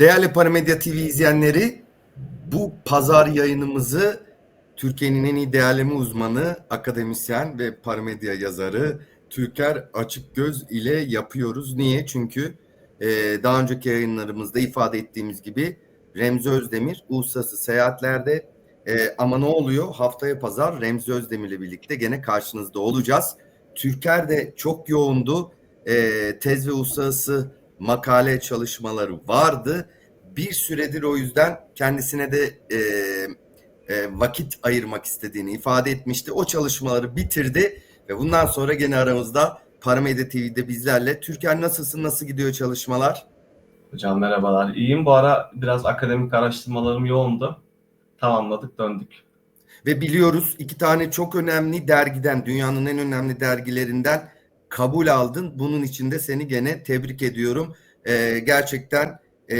Değerli Paramedya TV izleyenleri, bu pazar yayınımızı Türkiye'nin en iyi değerleme uzmanı, akademisyen ve paramedya yazarı Türker Açıkgöz ile yapıyoruz. Niye? Çünkü e, daha önceki yayınlarımızda ifade ettiğimiz gibi Remzi Özdemir uluslararası seyahatlerde e, ama ne oluyor? Haftaya pazar Remzi Özdemir ile birlikte gene karşınızda olacağız. Türker de çok yoğundu. E, tez ve uluslararası makale çalışmaları vardı. Bir süredir o yüzden kendisine de e, e, vakit ayırmak istediğini ifade etmişti. O çalışmaları bitirdi ve bundan sonra gene aramızda Paramedya TV'de bizlerle. Türkan nasılsın? Nasıl gidiyor çalışmalar? Hocam merhabalar. İyiyim. Bu ara biraz akademik araştırmalarım yoğundu. Tamamladık, döndük. Ve biliyoruz iki tane çok önemli dergiden, dünyanın en önemli dergilerinden kabul aldın. Bunun için de seni gene tebrik ediyorum. Ee, gerçekten e,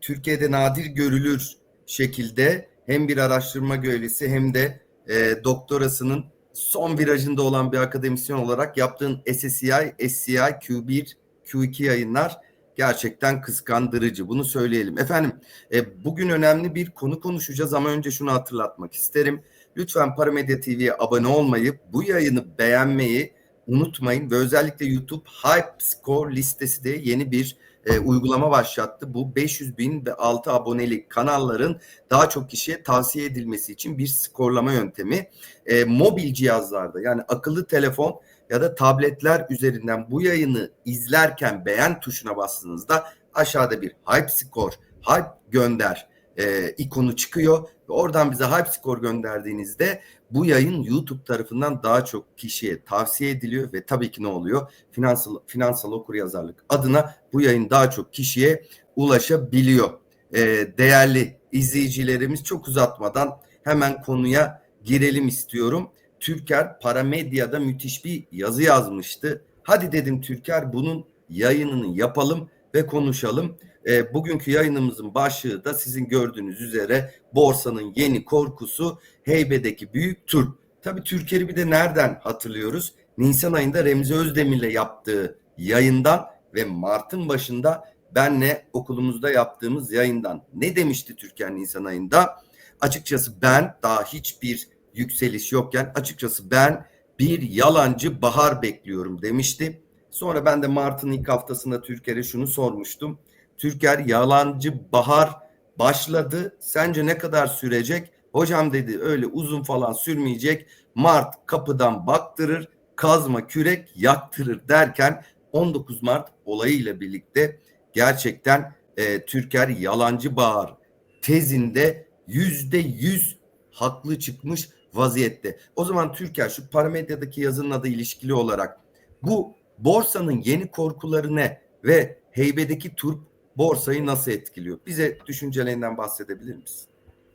Türkiye'de nadir görülür şekilde hem bir araştırma görevlisi hem de e, doktorasının son virajında olan bir akademisyen olarak yaptığın SSCI, SCI, Q1, Q2 yayınlar gerçekten kıskandırıcı. Bunu söyleyelim. Efendim e, bugün önemli bir konu konuşacağız ama önce şunu hatırlatmak isterim. Lütfen Paramedya TV'ye abone olmayı, bu yayını beğenmeyi unutmayın ve özellikle YouTube Hype Score listesi de yeni bir e, uygulama başlattı. Bu 500 bin ve altı aboneli kanalların daha çok kişiye tavsiye edilmesi için bir skorlama yöntemi. E, mobil cihazlarda yani akıllı telefon ya da tabletler üzerinden bu yayını izlerken beğen tuşuna bastığınızda aşağıda bir Hype Score, Hype gönder e, ikonu çıkıyor. Ve oradan bize Hype Score gönderdiğinizde bu yayın YouTube tarafından daha çok kişiye tavsiye ediliyor ve tabii ki ne oluyor? Finansal finansal okuryazarlık adına bu yayın daha çok kişiye ulaşabiliyor. E, değerli izleyicilerimiz çok uzatmadan hemen konuya girelim istiyorum. Türker Paramedya'da müthiş bir yazı yazmıştı. Hadi dedim Türker bunun yayınını yapalım ve konuşalım. E, bugünkü yayınımızın başlığı da sizin gördüğünüz üzere borsanın yeni korkusu heybedeki büyük tur. Tabii Türker'i bir de nereden hatırlıyoruz? Nisan ayında Remzi Özdemir'le yaptığı yayından ve Mart'ın başında benle okulumuzda yaptığımız yayından. Ne demişti Türker Nisan ayında? Açıkçası ben daha hiçbir yükseliş yokken açıkçası ben bir yalancı bahar bekliyorum demişti. Sonra ben de Mart'ın ilk haftasında Türker'e şunu sormuştum. Türker yalancı bahar başladı. Sence ne kadar sürecek? Hocam dedi öyle uzun falan sürmeyecek. Mart kapıdan baktırır, kazma kürek yaktırır derken 19 Mart olayıyla birlikte gerçekten e, Türker yalancı bahar tezinde yüzde yüz haklı çıkmış vaziyette. O zaman Türker şu paramedyadaki yazının adı ilişkili olarak bu borsanın yeni korkuları ne ve heybedeki turp borsayı nasıl etkiliyor? Bize düşüncelerinden bahsedebilir misin?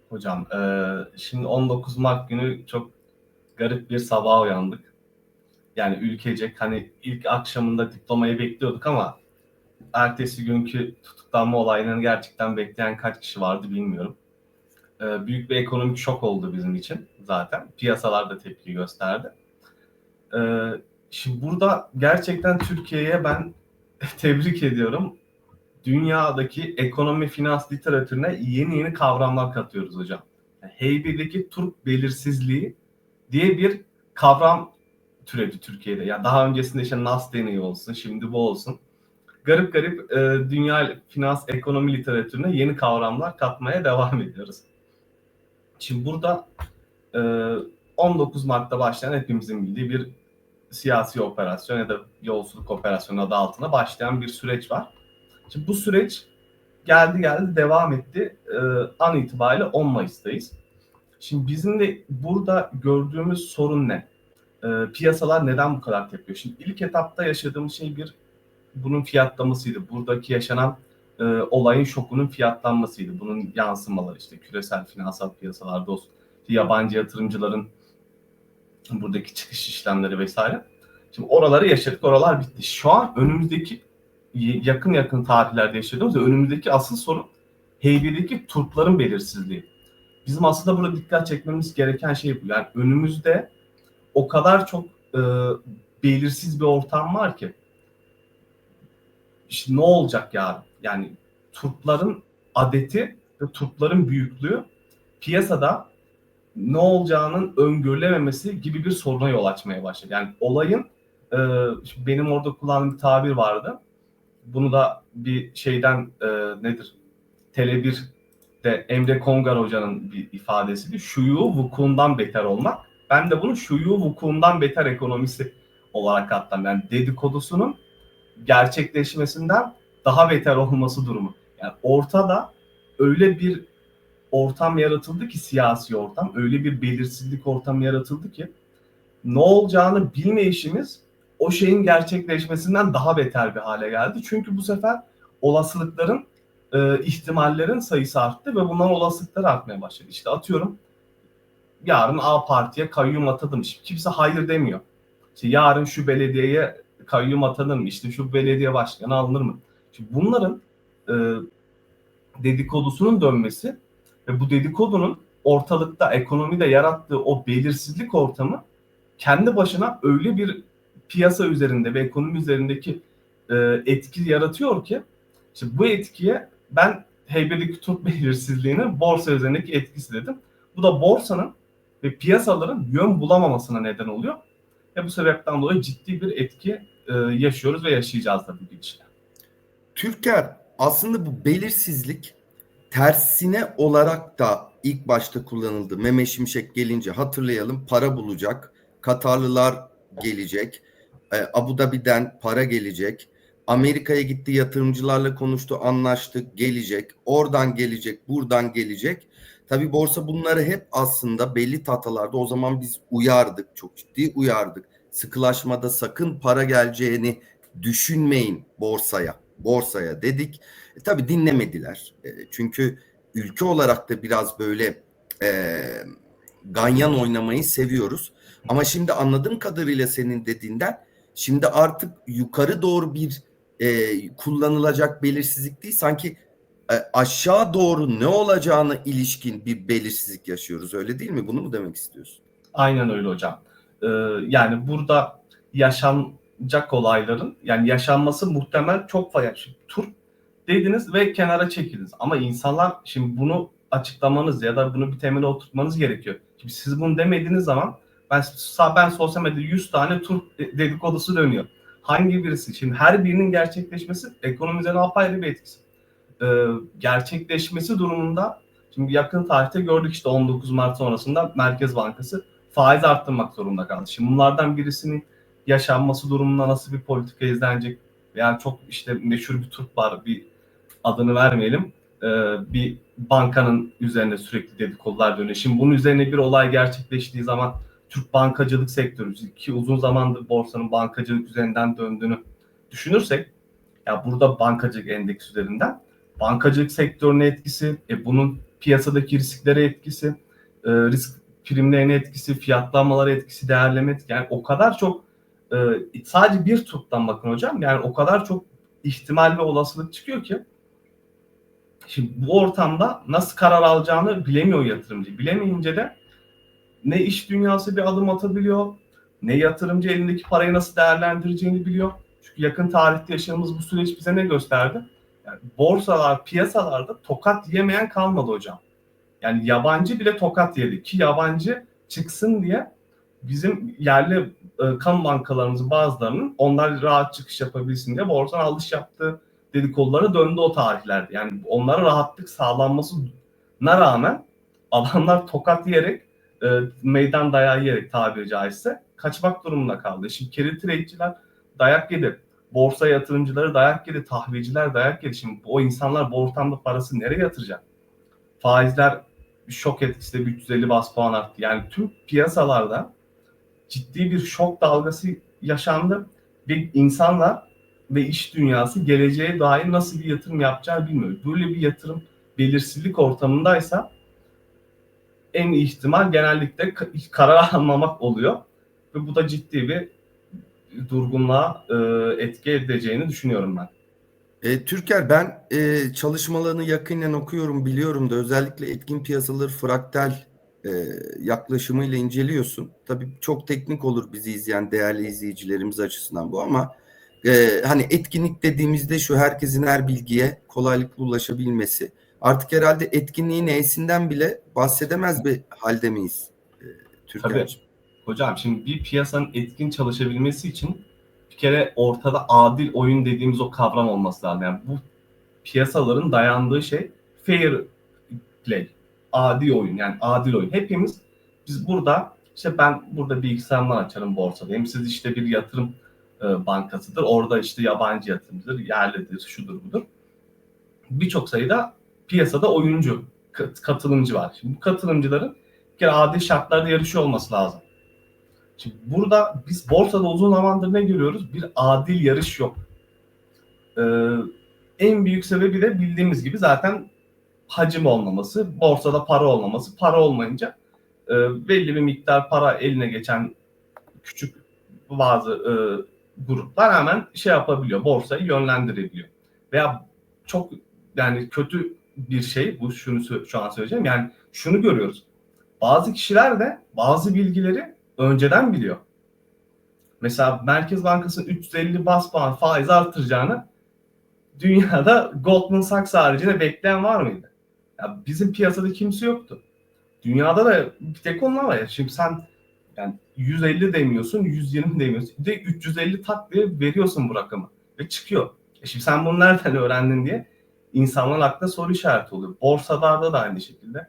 Hocam, e, şimdi 19 Mart günü çok garip bir sabaha uyandık. Yani ülkecek hani ilk akşamında diplomayı bekliyorduk ama ertesi günkü tutuklanma olaylarını gerçekten bekleyen kaç kişi vardı bilmiyorum. E, büyük bir ekonomik şok oldu bizim için zaten. Piyasalar da tepki gösterdi. E, şimdi burada gerçekten Türkiye'ye ben tebrik ediyorum. Dünyadaki ekonomi finans literatürüne yeni yeni kavramlar katıyoruz hocam. Yani heybedeki Türk belirsizliği diye bir kavram türedi Türkiye'de. Ya yani daha öncesinde işte Nas deneyi olsun, şimdi bu olsun. Garip garip e, dünya finans ekonomi literatürüne yeni kavramlar katmaya devam ediyoruz. Şimdi burada e, 19 Mart'ta başlayan hepimizin bildiği bir siyasi operasyon ya da yolsuzluk operasyonu adı altında başlayan bir süreç var. Şimdi bu süreç geldi geldi devam etti. E, an itibariyle 10 Mayıs'tayız. Şimdi bizim de burada gördüğümüz sorun ne? E, piyasalar neden bu kadar tepiyor? Şimdi ilk etapta yaşadığımız şey bir bunun fiyatlamasıydı. Buradaki yaşanan e, olayın şokunun fiyatlanmasıydı. Bunun yansımaları işte küresel finansal piyasalarda olsun, yabancı yatırımcıların buradaki çıkış işlemleri vesaire. Şimdi oraları yaşadık, oralar bitti. Şu an önümüzdeki yakın yakın tarihlerde yaşadığımız önümüzdeki asıl sorun heybedeki turpların belirsizliği. Bizim aslında burada dikkat çekmemiz gereken şey bu. Yani önümüzde o kadar çok e, belirsiz bir ortam var ki. İşte ne olacak ya? Yani turpların adeti ve turpların büyüklüğü piyasada ne olacağının öngörülememesi gibi bir soruna yol açmaya başladı. Yani olayın e, benim orada kullandığım bir tabir vardı. Bunu da bir şeyden e, nedir? Tele1'de Emre Kongar hocanın bir ifadesiydi. Şuyu vukuundan beter olmak. Ben de bunu şuyu vukuundan beter ekonomisi olarak katlam. Yani dedikodusunun gerçekleşmesinden daha beter olması durumu. Yani ortada öyle bir ortam yaratıldı ki siyasi ortam, öyle bir belirsizlik ortamı yaratıldı ki ne olacağını bilmeyişimiz o şeyin gerçekleşmesinden daha beter bir hale geldi. Çünkü bu sefer olasılıkların, e, ihtimallerin sayısı arttı ve bundan olasılıklar artmaya başladı. İşte atıyorum yarın A partiye kayyum atadım. Şimdi kimse hayır demiyor. İşte yarın şu belediyeye kayyum atanır? İşte şu belediye başkanı alınır mı? Şimdi bunların e, dedikodusunun dönmesi ve bu dedikodunun ortalıkta ekonomide yarattığı o belirsizlik ortamı kendi başına öyle bir piyasa üzerinde ve ekonomi üzerindeki e, etki yaratıyor ki işte bu etkiye ben heybedeki Türk belirsizliğinin borsa üzerindeki etkisi dedim. Bu da borsanın ve piyasaların yön bulamamasına neden oluyor. Ve bu sebepten dolayı ciddi bir etki e, yaşıyoruz ve yaşayacağız da bu gidişle. Türker aslında bu belirsizlik tersine olarak da ilk başta kullanıldı. Meme Şimşek gelince hatırlayalım para bulacak. Katarlılar gelecek. E, Abu Dhabi'den para gelecek. Amerika'ya gitti yatırımcılarla konuştu anlaştık gelecek. Oradan gelecek buradan gelecek. Tabi borsa bunları hep aslında belli tahtalarda o zaman biz uyardık çok ciddi uyardık. Sıkılaşmada sakın para geleceğini düşünmeyin borsaya. Borsaya dedik. E, tabii dinlemediler. E, çünkü ülke olarak da biraz böyle e, ganyan oynamayı seviyoruz. Ama şimdi anladığım kadarıyla senin dediğinden şimdi artık yukarı doğru bir e, kullanılacak belirsizlik değil sanki e, aşağı doğru ne olacağına ilişkin bir belirsizlik yaşıyoruz öyle değil mi? Bunu mu demek istiyorsun? Aynen öyle hocam. Ee, yani burada yaşanacak olayların yani yaşanması muhtemel çok fazla. Tur dediniz ve kenara çekildiniz. Ama insanlar şimdi bunu açıklamanız ya da bunu bir temele oturtmanız gerekiyor. Şimdi siz bunu demediğiniz zaman ben ben sosyal medyada 100 tane tur dedikodusu dönüyor. Hangi birisi? Şimdi her birinin gerçekleşmesi ekonomi üzerine apayrı bir etkisi. Ee, gerçekleşmesi durumunda şimdi yakın tarihte gördük işte 19 Mart sonrasında Merkez Bankası faiz arttırmak zorunda kaldı. Şimdi bunlardan birisinin yaşanması durumunda nasıl bir politika izlenecek? Yani çok işte meşhur bir Türk var bir adını vermeyelim. Ee, bir bankanın üzerinde sürekli dedikodular dönüyor. Şimdi bunun üzerine bir olay gerçekleştiği zaman Türk bankacılık sektörü ki uzun zamandır borsanın bankacılık üzerinden döndüğünü düşünürsek ya burada bankacılık endeks üzerinden bankacılık sektörüne etkisi, e, bunun piyasadaki risklere etkisi, e, risk primlerine etkisi, fiyatlanmalara etkisi, değerleme etkisi. Yani o kadar çok e, sadece bir tuttan bakın hocam. Yani o kadar çok ihtimal ve olasılık çıkıyor ki şimdi bu ortamda nasıl karar alacağını bilemiyor yatırımcı. Bilemeyince de ne iş dünyası bir adım atabiliyor, ne yatırımcı elindeki parayı nasıl değerlendireceğini biliyor. Çünkü yakın tarihte yaşadığımız bu süreç bize ne gösterdi? Yani borsalar, piyasalarda tokat yemeyen kalmadı hocam. Yani yabancı bile tokat yedi ki yabancı çıksın diye bizim yerli e, kamu bankalarımızın bazılarının onlar rahat çıkış yapabilsin diye borsadan alış yaptığı dedikodulara döndü o tarihlerde. Yani onlara rahatlık sağlanmasına rağmen adamlar tokat yiyerek e, meydan dayağı yiyerek tabiri caizse kaçmak durumunda kaldı. Şimdi carry trade'ciler dayak yedi. Borsa yatırımcıları dayak yedi. Tahvilciler dayak yedi. Şimdi o insanlar bu ortamda parası nereye yatıracak? Faizler şok etkisiyle 350 bas puan arttı. Yani tüm piyasalarda ciddi bir şok dalgası yaşandı ve insanlar ve iş dünyası geleceğe dair nasıl bir yatırım yapacağı bilmiyor. Böyle bir yatırım belirsizlik ortamındaysa en iyi ihtimal genellikle karar almamak oluyor ve bu da ciddi bir durgunluğa e, etki edeceğini düşünüyorum ben. E, Türker ben e, çalışmalarını yakinen okuyorum biliyorum da özellikle etkin piyasaları fraktal e, yaklaşımıyla inceliyorsun. Tabii çok teknik olur bizi izleyen değerli izleyicilerimiz açısından bu ama e, hani etkinlik dediğimizde şu herkesin her bilgiye kolaylıkla ulaşabilmesi. Artık herhalde etkinliğin E'sinden bile bahsedemez bir halde miyiz? E, Türkan'cığım? Hocam şimdi bir piyasanın etkin çalışabilmesi için bir kere ortada adil oyun dediğimiz o kavram olması lazım. Yani bu piyasaların dayandığı şey fair play. Adil oyun yani adil oyun. Hepimiz biz burada işte ben burada bilgisayarımdan açarım borsadayım. Siz işte bir yatırım e, bankasıdır. Orada işte yabancı yatırımcıdır, yerlidir, şudur budur. Birçok sayıda piyasada oyuncu, kat- katılımcı var. Şimdi bu katılımcıların bir kere adil şartlarda yarışıyor olması lazım. Şimdi burada biz borsada uzun zamandır ne görüyoruz? Bir adil yarış yok. Ee, en büyük sebebi de bildiğimiz gibi zaten hacim olmaması, borsada para olmaması. Para olmayınca e, belli bir miktar para eline geçen küçük bazı e, gruplar hemen şey yapabiliyor, borsayı yönlendirebiliyor. Veya çok yani kötü bir şey bu şunu şu an söyleyeceğim. Yani şunu görüyoruz. Bazı kişiler de bazı bilgileri önceden biliyor. Mesela Merkez Bankası'nın 350 bas puan faiz artıracağını dünyada Goldman Sachs haricinde bekleyen var mıydı? Ya bizim piyasada kimse yoktu. Dünyada da bir tek onlar var ya. Şimdi sen yani 150 demiyorsun, 120 demiyorsun. De 350 tak diye veriyorsun bu rakamı. Ve çıkıyor. E şimdi sen bunu nereden öğrendin diye insanların aklına soru işareti oluyor. Borsalarda da aynı şekilde.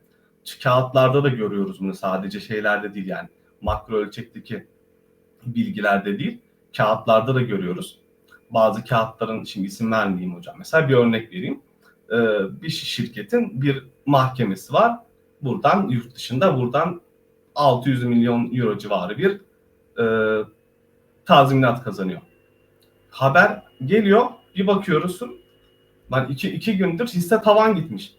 Kağıtlarda da görüyoruz bunu sadece şeylerde değil yani. Makro ölçekteki bilgilerde değil. Kağıtlarda da görüyoruz. Bazı kağıtların şimdi isim vermeyeyim hocam. Mesela bir örnek vereyim. Ee, bir şirketin bir mahkemesi var. Buradan yurt dışında buradan 600 milyon euro civarı bir e, tazminat kazanıyor. Haber geliyor bir bakıyorsun Lan iki, iki gündür hisse tavan gitmiş.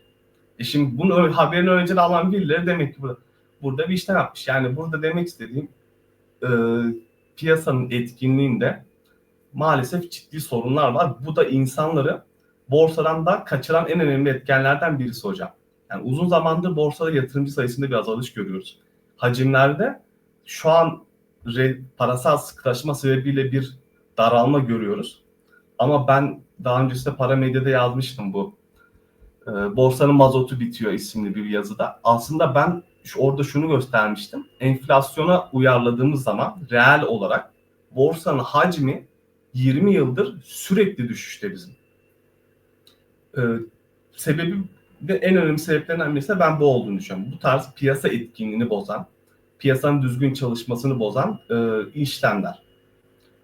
E şimdi bunu haberini önceden alan birileri demek ki burada, burada bir işlem yapmış. Yani burada demek istediğim e, piyasanın etkinliğinde maalesef ciddi sorunlar var. Bu da insanları borsadan da kaçıran en önemli etkenlerden birisi hocam. Yani uzun zamandır borsada yatırımcı sayısında bir azalış görüyoruz. Hacimlerde şu an re- parasal sıkılaşma sebebiyle bir daralma görüyoruz. Ama ben daha öncesinde para medyada yazmıştım bu. Ee, borsanın mazotu bitiyor isimli bir yazıda. Aslında ben şu, orada şunu göstermiştim. Enflasyona uyarladığımız zaman reel olarak borsanın hacmi 20 yıldır sürekli düşüşte bizim. Ee, sebebi ve en önemli sebeplerinden birisi de ben bu olduğunu düşünüyorum. Bu tarz piyasa etkinliğini bozan, piyasanın düzgün çalışmasını bozan e, işlemler.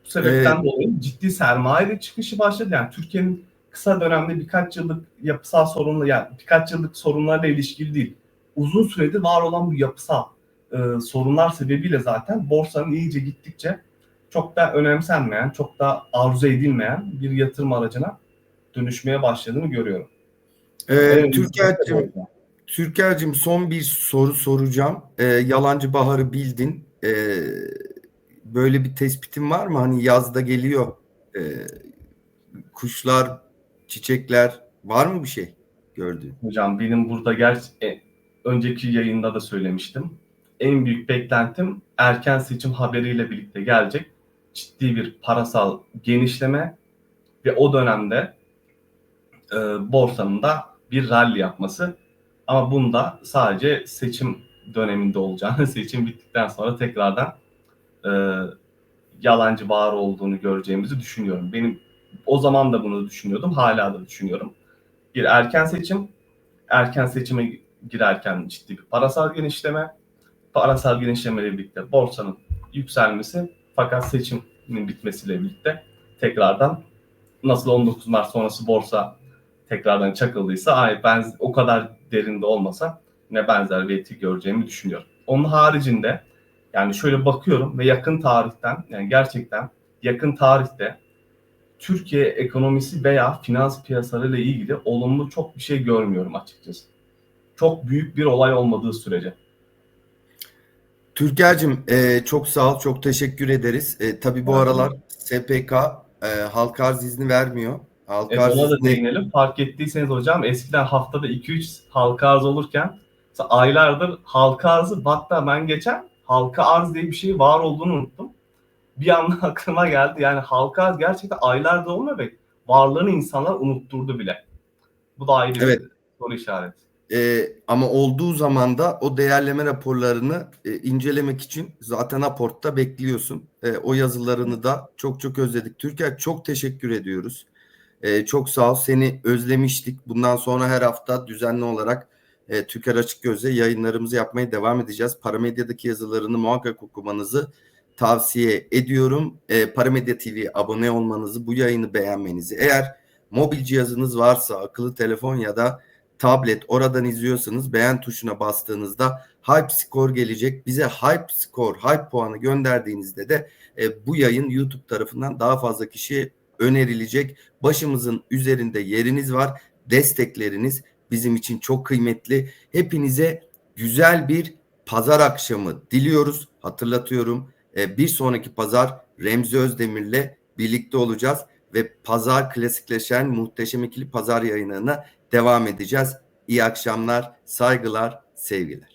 Bu sebepten Evet. dolayı ciddi sermaye çıkışı başladı. Yani Türkiye'nin kısa dönemde birkaç yıllık yapısal sorunla yani birkaç yıllık sorunlarla ilişkili değil. Uzun süredir var olan bu yapısal e, sorunlar sebebiyle zaten borsanın iyice gittikçe çok da önemsenmeyen, çok da arzu edilmeyen bir yatırım aracına dönüşmeye başladığını görüyorum. Ee, Evet, Türker'cim, Türker'cim son bir soru soracağım. Ee, yalancı baharı bildin. Ee, böyle bir tespitin var mı? Hani yazda geliyor ee, kuşlar, çiçekler var mı bir şey gördüğün? Hocam benim burada ger e, önceki yayında da söylemiştim. En büyük beklentim erken seçim haberiyle birlikte gelecek ciddi bir parasal genişleme ve o dönemde e, borsanın da bir rally yapması. Ama bunda sadece seçim döneminde olacağını, seçim bittikten sonra tekrardan e, yalancı bağır olduğunu göreceğimizi düşünüyorum. Benim o zaman da bunu düşünüyordum, hala da düşünüyorum. Bir erken seçim, erken seçime girerken ciddi bir parasal genişleme, parasal genişlemeyle birlikte borsanın yükselmesi fakat seçimin bitmesiyle birlikte tekrardan nasıl 19 Mart sonrası borsa tekrardan çakıldıysa ay ben o kadar derinde olmasa ne benzer bir etki göreceğimi düşünüyorum. Onun haricinde yani şöyle bakıyorum ve yakın tarihten yani gerçekten yakın tarihte Türkiye ekonomisi veya finans piyasalarıyla ilgili olumlu çok bir şey görmüyorum açıkçası. Çok büyük bir olay olmadığı sürece. Türker'cim e, çok sağ ol, çok teşekkür ederiz. E, tabii bu Evet. aralar SPK e, halka arz izni vermiyor. Halka E, arz ona da izni değinelim. Fark ettiyseniz hocam eskiden haftada 2-3 halka arz olurken aylardır halka arzı hatta ben geçen halka arz diye bir şey var olduğunu unuttum. bir anda aklıma geldi. Yani halka gerçekten aylarda olmuyor ve varlığını insanlar unutturdu bile. Bu da ayrı Evet. bir soru işareti. Ee, ama olduğu zaman da o değerleme raporlarını e, incelemek için zaten Aport'ta bekliyorsun. E, o yazılarını da çok çok özledik. Türker çok teşekkür ediyoruz. E, çok sağ ol. Seni özlemiştik. Bundan sonra her hafta düzenli olarak e, Türker Açık Göz'le yayınlarımızı yapmaya devam edeceğiz. Paramedya'daki yazılarını muhakkak okumanızı tavsiye ediyorum. E, Paramedya TV'ye abone olmanızı, bu yayını beğenmenizi. Eğer mobil cihazınız varsa, akıllı telefon ya da tablet oradan izliyorsanız beğen tuşuna bastığınızda Hype Score gelecek. Bize Hype Score, Hype puanı gönderdiğinizde de e, bu yayın YouTube tarafından daha fazla kişiye önerilecek. Başımızın üzerinde yeriniz var. Destekleriniz bizim için çok kıymetli. Hepinize güzel bir pazar akşamı diliyoruz. Hatırlatıyorum. e, bir sonraki pazar Remzi Özdemir'le birlikte olacağız ve pazar klasikleşen muhteşem ikili pazar yayınlarına devam edeceğiz. İyi akşamlar, saygılar, sevgiler.